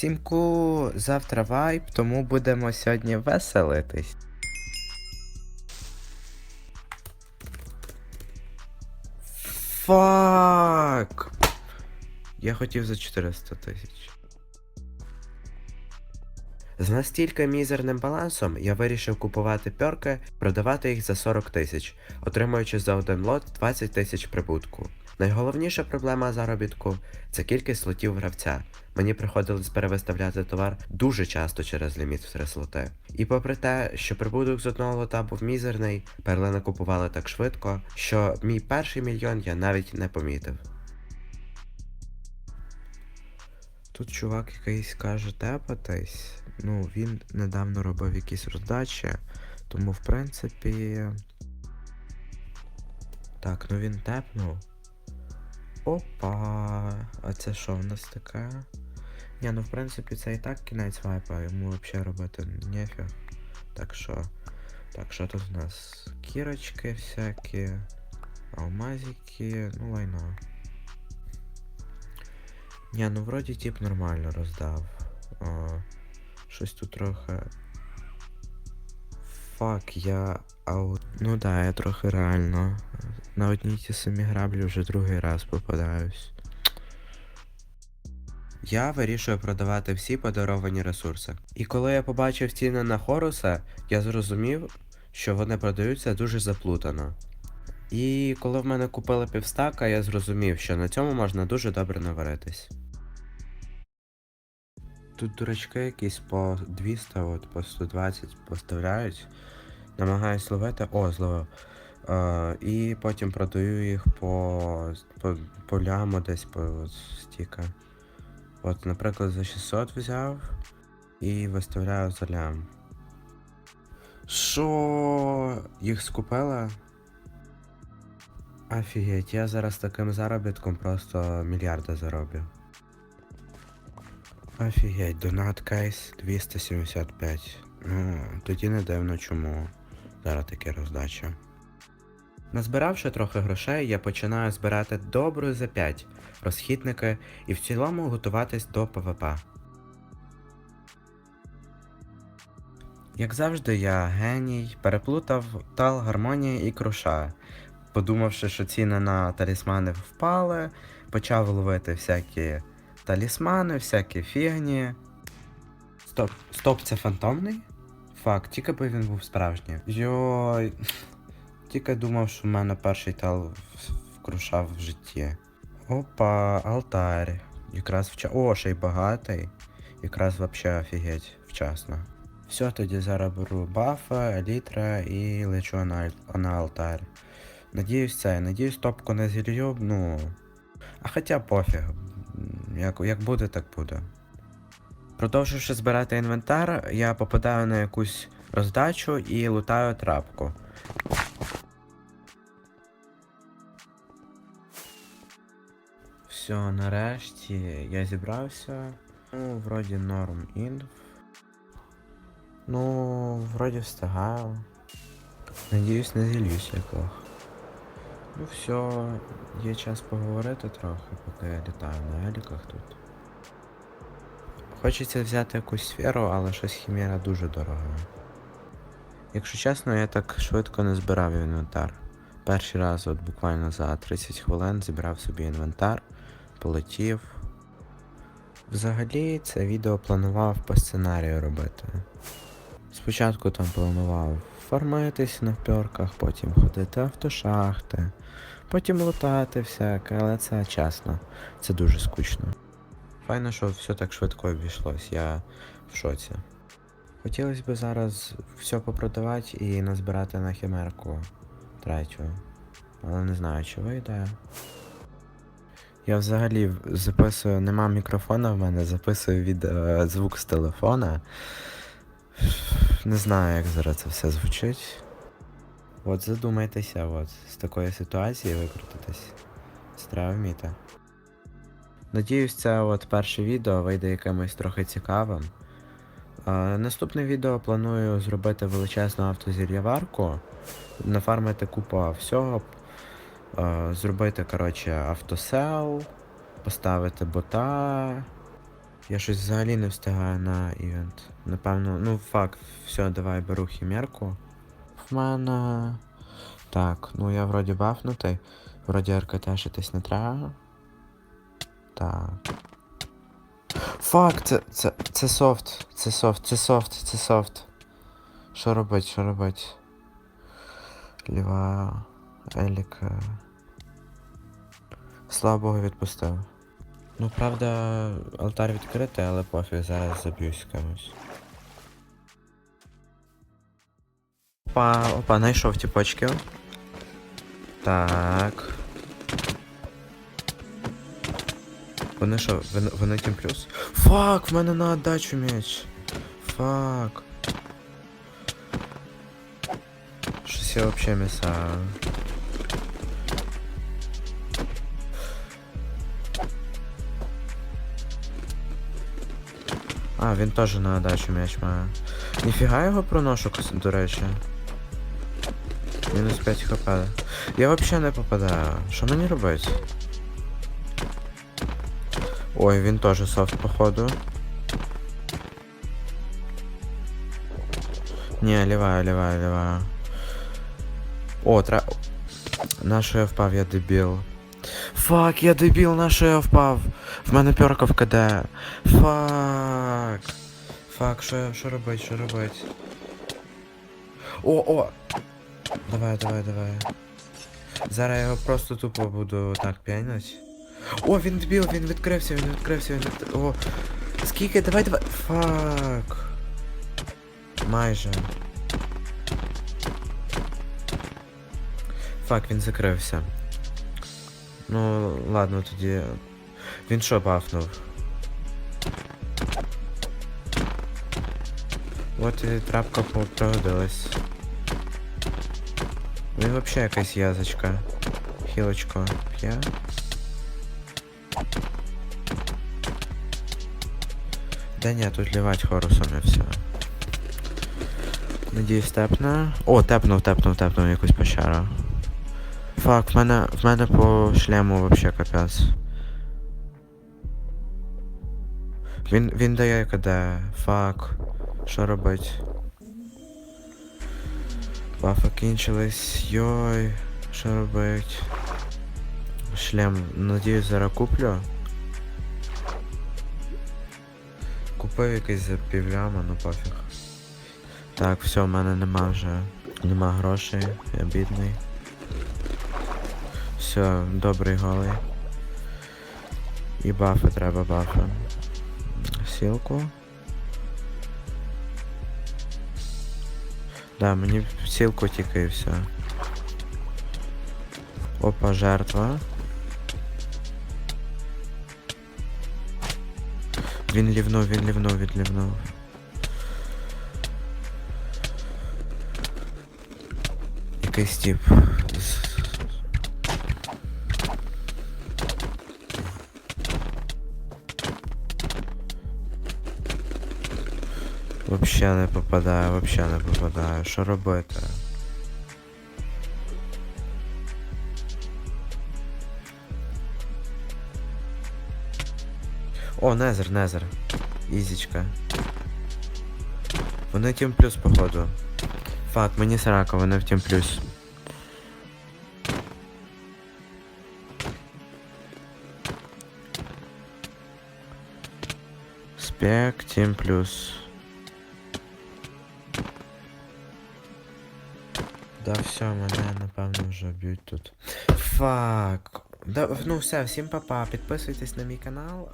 Всімку завтра вайб, тому будемо сьогодні веселитись. Фак! Я хотів за 400 тисяч. З настільки мізерним балансом я вирішив купувати пьорки, продавати їх за 40 тисяч, отримуючи за один лот 20 тисяч прибутку. Найголовніша проблема заробітку це кількість лотів гравця. Мені приходилось перевиставляти товар дуже часто через ліміт в три слоти. І попри те, що прибуток з одного лота був мізерний, перлини купували так швидко, що мій перший мільйон я навіть не помітив. Тут чувак якийсь каже тепатись. Ну, він недавно робив якісь роздачі, тому в принципі. Так, ну він тепнув. Опа! А це що в нас таке? Ні, ну в принципі це і так кінець вайпа, йому взагалі робити нефіг. Так що. Так, що тут у нас? Кірочки всякі, алмазики, ну лайно. Ні, ну вроді тип нормально роздав. О, щось тут трохи. Фак, я аут. Ну да, я трохи реально. На одній ті самі граблі вже другий раз попадаюсь. Я вирішую продавати всі подаровані ресурси. І коли я побачив ціни на Хоруса, я зрозумів, що вони продаються дуже заплутано. І коли в мене купили півстака, я зрозумів, що на цьому можна дуже добре наваритись. Тут дурачки якісь по 200, от по 120 поставляють. Намагаюсь ловити. О, зловив. Е, і потім продаю їх по, по, по ляму десь по от, стіка. От, наприклад, за 600 взяв і виставляю за лям. Що? Їх скупила? Офігеть, я зараз таким заробітком просто мільярди зароблю. Офігеть, донат кейс 275. Ну, тоді не дивно чому. Зараз таке роздача. Назбиравши трохи грошей, я починаю збирати добру за 5 розхідники і в цілому готуватись до ПВП. Як завжди, я геній, переплутав тал, гармонія і круша. Подумавши, що ціни на талісмани впали, почав ловити всякі талісмани, всякі фігні. Стоп, стоп, це фантомний? Факт, тільки би він був справжній. Йой. Тільки думав, що в мене перший тал вкрушав в житті. Опа, алтарь. Якраз вча. О, ще й багатий. Якраз вообще офігеть вчасно. Все, тоді зараз беру бафа, елітра і лечу на, на алтарь. Надіюсь це, надіюсь топку не зілью, ну. А хоча пофіг. Як, як буде, так буде. Продовживши збирати інвентар, я попадаю на якусь роздачу і лутаю трапку. Все, нарешті я зібрався. Ну, вроді норм інф. Ну, вроді встигаю. Надіюсь, не зілюсь як лох. Ну все, є час поговорити трохи, поки я літаю на еліках тут. Хочеться взяти якусь сферу, але щось хімера дуже дорога. Якщо чесно, я так швидко не збирав інвентар. Перший раз, от буквально за 30 хвилин, зібрав собі інвентар, полетів. Взагалі, це відео планував по сценарію робити. Спочатку там планував фармитись на впьорках, потім ходити автошахти, потім лутати всяке, але це чесно, це дуже скучно. Файно, що все так швидко обійшлось, я в шоці. Хотілося б зараз все попродавати і назбирати на хімерку третю. Але не знаю, чи вийде. Я взагалі записую, нема мікрофона в мене, записую від е, звук з телефона. Не знаю, як зараз це все звучить. От задумайтеся, от, з такої ситуації викрутитись. Треба вміти. Надіюсь, це от перше відео вийде якимось трохи цікавим. Е, наступне відео планую зробити величезну автозілляварку, нафармити купу всього, е, зробити, коротше, автосел, поставити бота Я щось взагалі не встигаю на івент. Напевно, ну факт, все, давай беру хімерку. В мене. Так, ну я вроді бафнутий. Вроді РКТшитись не треба. Так. Фак, це, це, це софт, це софт, це софт, це софт. Що робить, що робить? Ліва, Еліка. Слава Богу, відпустив. Ну, правда, алтар відкритий, але пофіг, зараз заб'юсь кимось. Опа, опа, знайшов тіпочків. Так. Вони що, вони, вони тім плюс? Фак, в мене на отдачу меч. Фак. Щось я вообще місаю. А, він теж на отдачу меч має. Ніфіга його проношу, до речі. Мінус 5 хп. Я вообще не попадаю. Що мені робити? Ой, він теж софт, походу. Не, лівая, лівая, лівая. О, тра... На що я впав, я дебіл. Фак, я дебіл, на що я впав. В мене пьорка в КД. Фак. Фак, що, я- що робить, що робить? О, о! Давай, давай, давай. Зараз я його просто тупо буду так п'янить. О, він дебіл, він відкрився, він відкрився, він відкрився. О. Скільки? Давай, давай. Фак. Майже. Фак, він закрився. Ну, ладно, тоді. Він що бафнув? От і трапка пригодилась. Він вообще якась язочка. Хілочко п'є. Да ні, тут лівать хорусом і все. Надіюсь, тепне. О, тепнув, тепнув, тепнув якусь пещеру. Фак, в мене, в мене по шлему вообще капець. Він, він дає КД. Фак. Що робить? Бафи кінчились. Йой. Що робить? Шлем, надіюсь, зараз куплю. Купив якийсь за півляма, ну пофіг. Так, все, в мене нема вже. Нема грошей, я бідний. Все, добрий голий. І бафи треба бафи. Сілку. Да, мені в сілку тільки і все. Опа, жертва. Він лівнув, він лівнув, він лівнув. Якийсь тип. Вообще не попадаю, вообще не попадаю. Що робити? О, Незер, Незер. Ізічка. Вони тім плюс, походу. Фак, мені срака, вони в тім плюс. Спек, тім плюс. Да, все, мене напевно вже б'ють тут. Фак. Да, ну все, всім па-па. Підписуйтесь на мій канал.